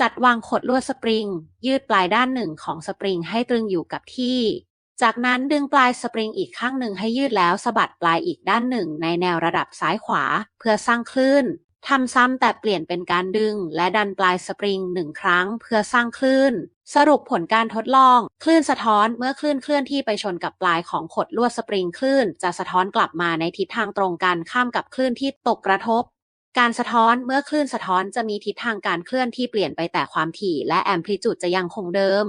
จัดวางขดลวดสปริง ยืดปลายด้านหนึ่งของสปริงให้ตรึงอยู่กับที่ จากนั้นดึงปลายสปริงอีกข้างหนึ่งให้ยืดแล้วสะบัดปลายอีกด้านหนึ่งในแนวระดับซ้ายขวา เพื่อสร้างคลื่นทำซ้ำแต่เปลี่ยนเป็นการดึง และดันปลายสปริงหนึ่งครั้งเพื่อสร้างคลื่น สรุปผลการทดลอง คลื่นสะท้อนเมื่อคลื่นเคลื่อนที่ไปชนกับปลายของขดลวดสปริงคลื่น จะสะท้อนกลับมาในทิศทางตรงกันข้ามกับคลื่นที่ตกกระทบ การสะท้อนเมื่อคลื่นสะท้อนจะมีทิศทางการเคลื่อนที่เปลี่ยนไปแต่ความถี่และแอมพลิจูดจะยังคงเดิม